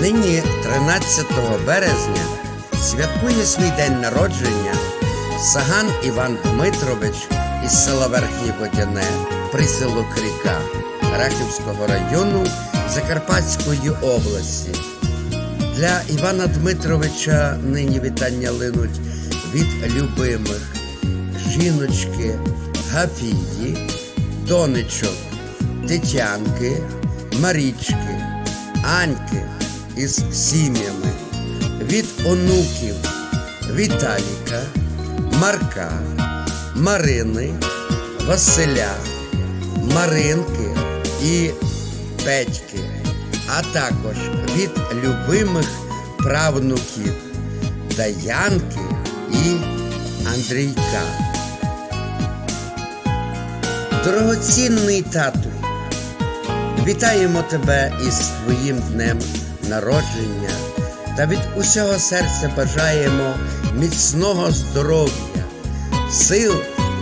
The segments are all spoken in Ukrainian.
Нині, 13 березня, святкує свій день народження Саган Іван Дмитрович із села Верхнє Водяне, приселок Ріка Рахівського району Закарпатської області. Для Івана Дмитровича нині вітання линуть від любимих жіночки Гафії, донечок Тетянки, Марічки, Аньки із сім'ями, від онуків Віталіка, Марка, Марини, Василя, Маринки і Петьки, а також від любимих правнуків Даянки і Андрійка. Дорогоцінний тату, вітаємо тебе із твоїм днем народження та від усього серця бажаємо міцного здоров'я, сил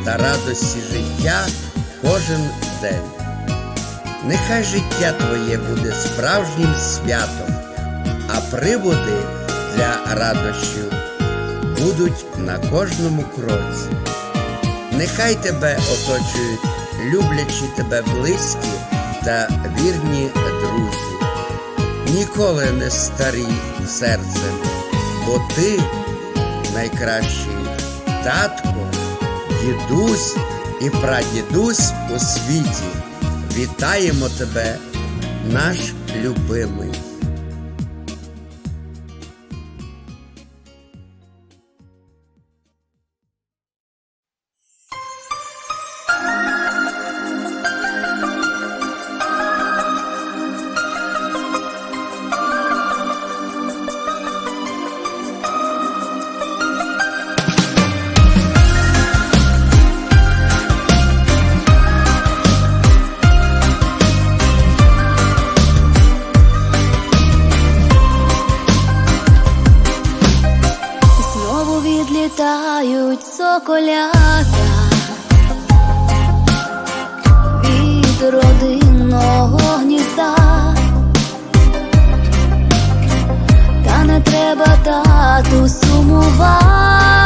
та радості життя кожен день. Нехай життя твоє буде справжнім святом, а приводи для радощів будуть на кожному кроці. Нехай тебе оточують люблячі тебе близькі та вірні друзі. Ніколи не старій серцем, бо ти найкращий татко, дідусь і прадідусь у світі. Вітаємо тебе, наш любимий. Відлітають соколята від родинного гнізда, та не треба тату сумувати,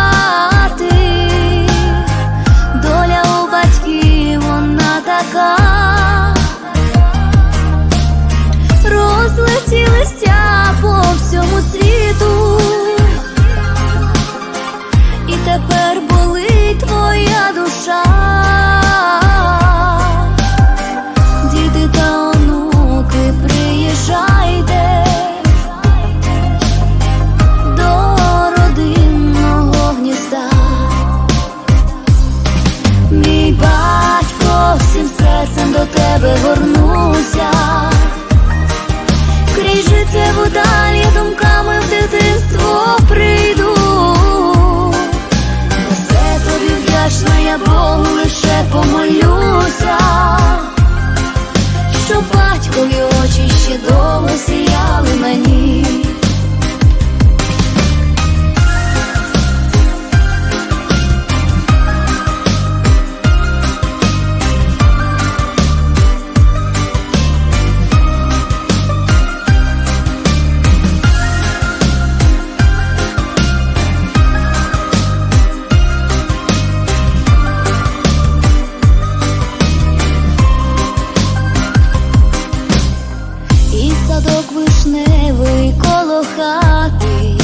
садок вишневий коло хати,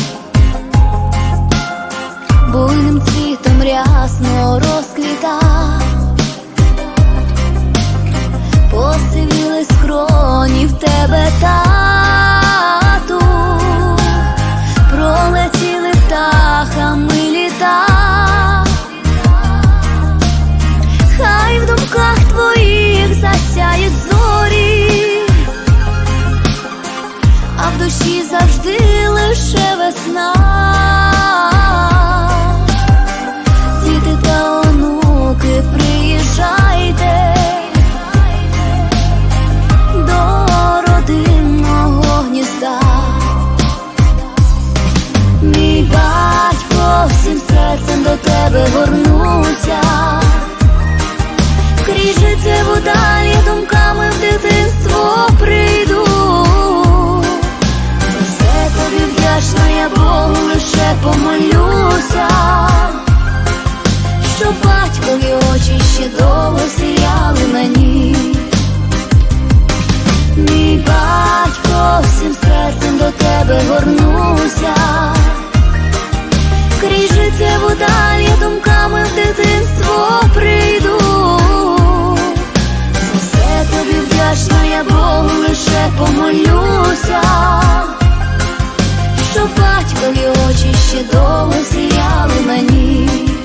буйним цвітом рясно розквіта, посивіли скроні в тебе тату, всім серцем до тебе горнуться, кріжиться вода далі думками в дитинство прийду, все тобі вдячна, я Богу лише помолюся, що батькові очі ще довго сіяли мені. Мій батько всім серцем до тебе горнуся. очі ще довго сіяли на ній.